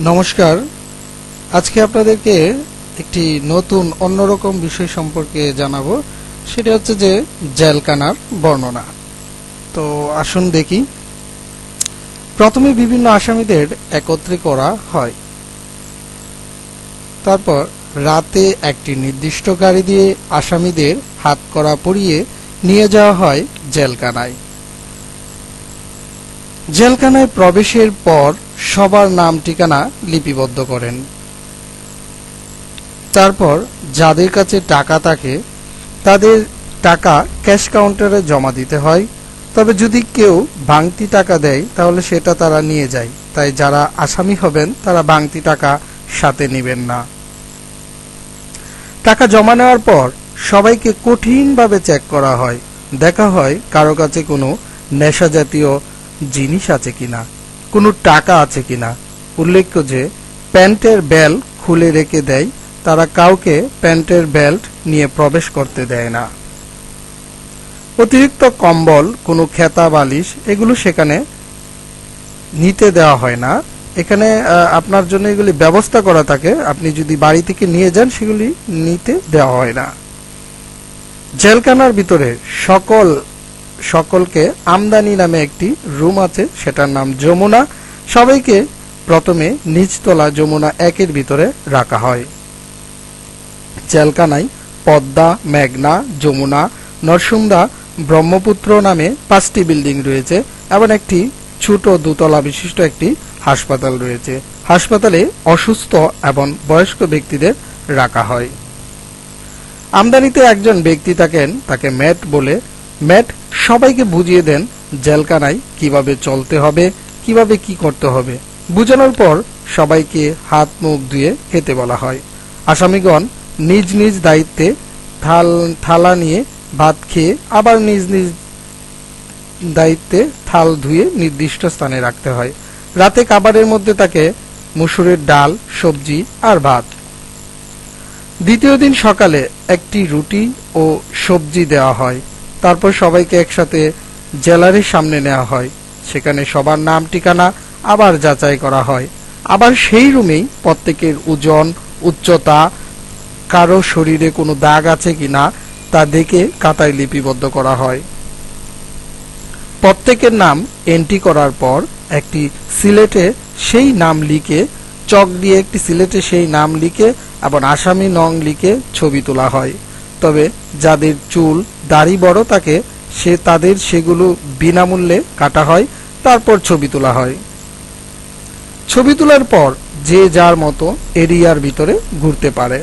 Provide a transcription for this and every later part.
নমস্কার। আজকে আপনাদেরকে একটি নতুন, অন্যরকম বিষয় সম্পর্কে জানাব। সেটা হচ্ছে যে জেলকানার বর্ণনা। তো আসুন দেখি। প্রথমে বিভিন্ন আসামিদের একত্রে করা হয়। তারপর রাতে একটি নির্দিষ্ট গাড়ি দিয়ে আসামিদের হাত করা পরিয়ে নিয়ে যাওয়া হয় জেলখানায়। জেলখানায় প্রবেশের পর সবার নাম ঠিকানা লিপিবদ্ধ করেন। তারপর যাদের কাছে টাকা থাকে, তাদের টাকা ক্যাশ কাউন্টারে জমা দিতে হয়। তবে যদি কেউ ভাঙতি টাকা দেয়, তাহলে সেটা তারা নিয়ে যায়। তাই যারা আসামি হবেন, তারা ভাঙতি টাকা সাথে নেবেন না। টাকা জমা নেওয়ার পর সবাইকে কঠিনভাবে চেক করা হয়। দেখা হয় কারও কাছে কোনো নেশা জাতীয় জিনিস আছে কিনা। কোনো টাকা আছে কিনা। উল্লেখ্য যে, প্যান্টের বেল খুলে রেখে দেয়, তারা কাউকে প্যান্টের বেল্ট নিয়ে প্রবেশ করতে দেয় না। অতিরিক্ত কম্বল, কোনো খেতা, বালিশ, এগুলো সেখানে নিতে দেওয়া হয় না। এখানে আপনার জন্য এগুলি ব্যবস্থা করা থাকে। আপনি যদি বাড়ি থেকে নিয়ে যান, সেগুলি নিতে দেওয়া হয় না। জেলখানার ভিতরে সকল সকলকে আমদানি নামে একটি রুম আছে, সেটার নাম যমুনা। সবাইকে প্রথমে নিচতলা যমুনা একের ভিতরে রাখা হয়। জেলখানায় পদ্মা, মেঘনা, যমুনা নরসুন্দা ব্রহ্মপুত্র নামে পাঁচটি বিল্ডিং রয়েছে এবং একটি ছোট দোতলা বিশিষ্ট একটি হাসপাতাল রয়েছে। হাসপাতালে অসুস্থ এবং বয়স্ক ব্যক্তিদের রাখা হয়। আমদানিতে একজন ব্যক্তি থাকেন, তাকে ম্যাট বলে। ম্যাট সবাইকে বুঝিয়ে দেন জেলখানায় কীভাবে চলতে হবে, কীভাবে কি করতে হবে। বুঝানোর পর সবাইকে হাত মুখ ধুয়ে খেতে বলা হয়। আসামিগণ নিজ নিজ দায়িত্বে থাল, থালা নিয়ে ভাত খেয়ে আবার নিজ নিজ দায়িত্বে থাল ধুয়ে নির্দিষ্ট স্থানে রাখতে হয়। রাতে খাবারের মধ্যে থাকে মুসুরের ডাল, সবজি আর ভাত। দ্বিতীয় দিন সকালে একটি রুটি ও সবজি দেওয়া হয়। তারপর সবাইকে একসাথে জেলারের সামনে নেওয়া হয়। সেখানে সবার নাম, ঠিকানা আবার যাচাই করা হয়। আবার সেই রুমেই প্রত্যেকের ওজন, উচ্চতা, কারও শরীরে কোনো দাগ আছে কিনা তা দেখে কাতায় লিপিবদ্ধ করা হয়। প্রত্যেকের নাম এন্ট্রি করার পর একটি সিলেটে সেই নাম লিখে, চক দিয়ে একটি সিলেটে সেই নাম লিখে এবং আসামি নং লিখে ছবি তোলা হয়। তবে যাদের চুল দাড়ি বড় থাকে সে তাদের সেগুলো বিনামূল্যে কাটা হয়, তারপর ছবি তোলা হয়। ছবি তোলার পর যে যার মতো এরিয়ার ভিতরে ঘুরতে পারে।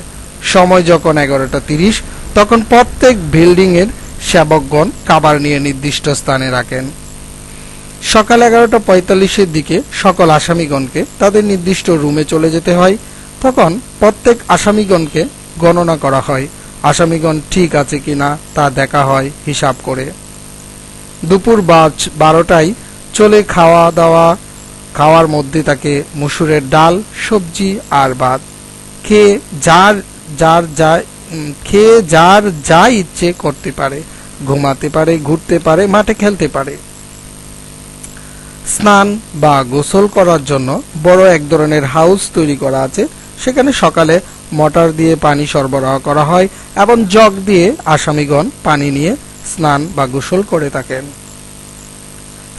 সময় যখন এগারোটা তিরিশ, তখন প্রত্যেক বিল্ডিং এর সেবকগণ কাবার নিয়ে নির্দিষ্ট স্থানে রাখেন। সকাল এগারোটা পঁয়তাল্লিশের দিকে সকল আসামিগণকে তাদের নির্দিষ্ট রুমে চলে যেতে হয়। তখন প্রত্যেক আসামিগণকে গণনা করা হয়। আসামিগণ ঠিক আছে কিনা তা দেখা হয়, হিসাব করে। দুপুর বাজ- বারোটায় চলে খাওয়া দাওয়া, খাওয়ার মধ্যে তাকে মুসুরের ডাল, সবজি আর ভাত। খেয়ে যার যার যা খেয়ে যার যা ইচ্ছে করতে পারে। ঘুমাতে পারে, ঘুরতে পারে, মাঠে খেলতে পারে। স্নান বা গোসল করার জন্য বড় এক ধরনের হাউস তৈরি করা আছে। সেখানে সকালে মোটর দিয়ে পানি সরবরাহ করা হয় এবং জগ দিয়ে আসামিগণ পানি নিয়ে স্নান বা গোসল করে থাকেন।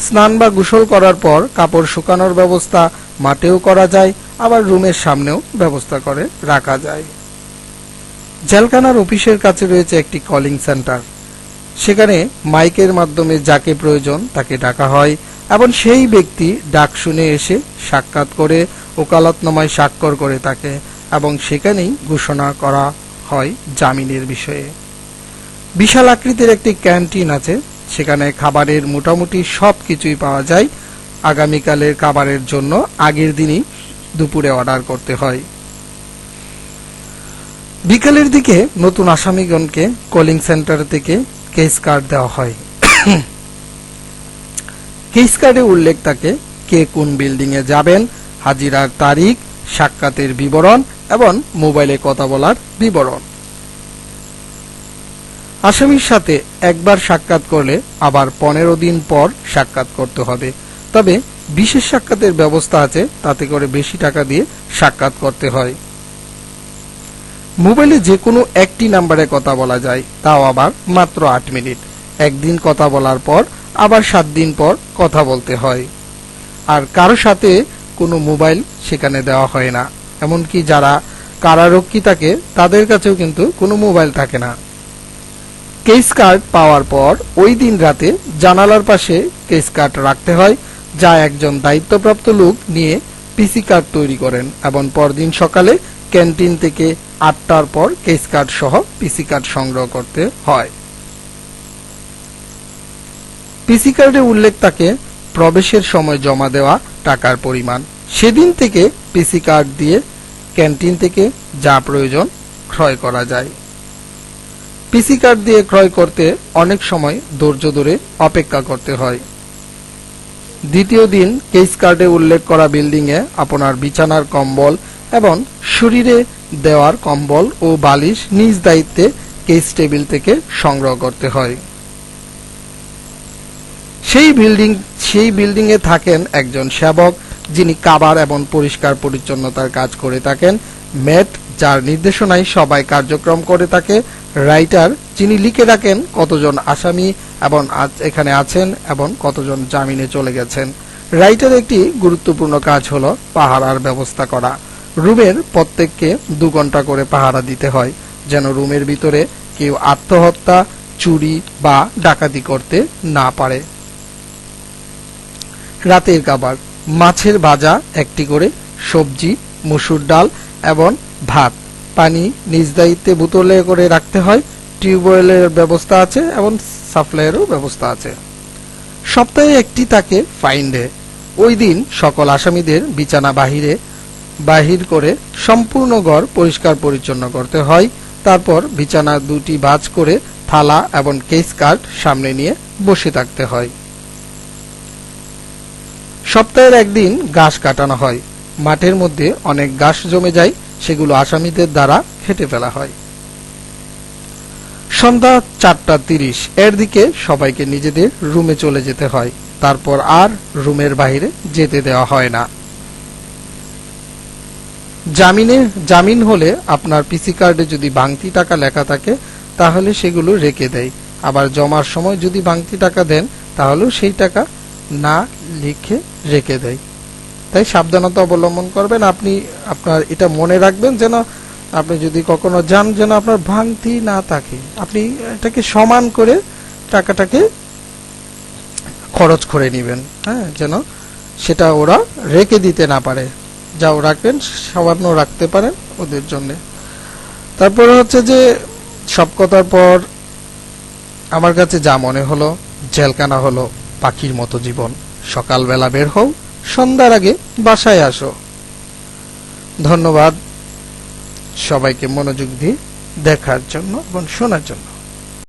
স্নান বা গোসল করার পর কাপড় শুকানোর ব্যবস্থা মাঠেও করা যায়, আবার রুমের সামনেও ব্যবস্থা করে রাখা যায়। জেলখানার অফিসের কাছে রয়েছে একটি কলিং সেন্টার। সেখানে মাইকের মাধ্যমে যাকে প্রয়োজন তাকে ডাকা হয় এবং সেই ব্যক্তি ডাক শুনে এসে সাক্ষাৎ করে, ওকালতনামায় স্বাক্ষর করে থাকে। এবং সেখানেই ঘোষণা করা হয় জামিনের বিষয়ে। বিশাল আকৃতির একটি ক্যান্টিন আছে, সেখানে খাবারের মোটামুটি সব কিছুই পাওয়া যায়। আগামীকালের খাবারের জন্য আগের দিনই দুপুরে অর্ডার করতে হয়। বিকালের দিকে নতুন আসামিগণকে কলিং সেন্টার থেকে কেস কার্ড দেওয়া হয়। কেস কার্ডে উল্লেখ থাকে কে কোন বিল্ডিংয়ে যাবেন, হাজিরার তারিখ, সাক্ষাতের বিবরণ এবং মোবাইলে কথা বলার বিবরণ। আসামির সাথে একবার সাক্ষাৎ করলে আবার পনেরো দিন পর সাক্ষাৎ করতে হবে। তবে বিশেষ সাক্ষাতের ব্যবস্থা আছে, তাতে করে বেশি টাকা দিয়ে সাক্ষাৎ করতে হয়। মোবাইলে যে কোনো একটি নাম্বারে কথা বলা যায়, তাও আবার মাত্র আট মিনিট। একদিন কথা বলার পর আবার সাত দিন পর কথা বলতে হয়। আর কারও সাথে কোনো মোবাইল সেখানে দেওয়া হয় না। এমনকি যারা কারারক্ষী থাকে, তাদের কাছেও কিন্তু কোনো মোবাইল থাকে না। কেস কার্ড পাওয়ার পর ওই দিন রাতে জানালার পাশে কেস কার্ড রাখতে হয়, যা একজন দায়িত্বপ্রাপ্ত লোক নিয়ে পিসি কার্ড তৈরি করেন এবং পরদিন সকালে ক্যান্টিন থেকে আটটার পর কেস কার্ড সহ পিসি কার্ড সংগ্রহ করতে হয়। পিসি কার্ডে উল্লেখ থাকে, প্রবেশের সময় জমা দেওয়া টাকার পরিমাণ। সেদিন থেকে পিসি কার্ড দিয়ে ক্যান্টিন থেকে যা প্রয়োজন ক্রয় করা যায়। পিসি কার্ড দিয়ে ক্রয় করতে অনেক সময় ধৈর্য ধরে অপেক্ষা করতে হয়। দ্বিতীয় দিন কেস কার্ডে উল্লেখ করা বিল্ডিং এ আপনার বিছানার কম্বল এবং শরীরে দেওয়ার কম্বল ও বালিশ নিজ দায়িত্বে কেস টেবিল থেকে সংগ্রহ করতে হয়। সেই বিল্ডিং সেই বিল্ডিং এ থাকেন একজন সেবক, যিনি কাবার এবং পরিষ্কার পরিচ্ছন্নতার কাজ করে থাকেন। ম্যাট যার নির্দেশনায় সবাই কার্যক্রম করে থাকে। রাইটার, যিনি লিখে রাখেন কতজন আসামি এবং এখানে আছেন এবং কতজন জামিনে চলে গেছেন। রাইটার একটি গুরুত্বপূর্ণ কাজ হলো পাহারার ব্যবস্থা করা। রুমের প্রত্যেককে দু ঘণ্টা করে পাহারা দিতে হয়, যেন রুমের ভিতরে কেউ আত্মহত্যা, চুরি বা ডাকাতি করতে না পারে। রাতের খাবার। মাছের ভাজা একটি করে, সবজি, মসুর ডাল এবং ভাত। পানি নিজ দায়িত্বে বোতলে করে রাখতে হয়। টিউবওয়েলের ব্যবস্থা আছে এবং সাপ্লাইয়েরও ব্যবস্থা আছে। সপ্তাহে একটি থাকে ফাইন ডে। ওই দিন সকল আসামিদের বিছানা বাহিরে, বাহির করে সম্পূর্ণ ঘর পরিষ্কার পরিচ্ছন্ন করতে হয়। তারপর বিছানা দুটি ভাঁজ করে থালা এবং কেস কার্ড সামনে নিয়ে বসে থাকতে হয়। সপ্তাহের একদিন ঘাস কাটানো হয়। মাঠের মধ্যে অনেক ঘাস জমে যায়, সেগুলো আসামিদের দ্বারা খেটে ফেলা হয়। সন্ধ্যা চারটা তিরিশ, এর দিকে সবাইকে নিজেদের রুমে চলে যেতে হয়। তারপর আর রুমের বাইরে যেতে দেওয়া হয় না। জামিনে জামিন হলে আপনার পিসি কার্ডে যদি বাংতি টাকা লেখা থাকে, তাহলে সেগুলো রেখে দেয়। আবার জমার সময় যদি বাংতি টাকা দেন, তাহলেও সেই টাকা না লিখে রেখে দেয়। তাই সাবধানতা অবলম্বন করবেন। আপনি আপনার এটা মনে রাখবেন যেন আপনি যদি কখনো যান যেন আপনার ভাঙতি না থাকে। আপনি এটাকে সমান করে টাকাটাকে খরচ করে নেবেন হ্যাঁ যেন সেটা ওরা রেখে দিতে না পারে। যাও রাখবেন, সামান্য রাখতে পারেন ওদের জন্য। তারপরে হচ্ছে যে সব কথার পর আমার কাছে যা মনে হলো, জেলখানা হলো। পাখির মতো জীবন। সকালবেলা বের হও, সন্ধ্যার আগে বাসায় আসো। ধন্যবাদ সবাইকে মনোযোগ দিয়ে দেখার জন্য এবং শোনার জন্য।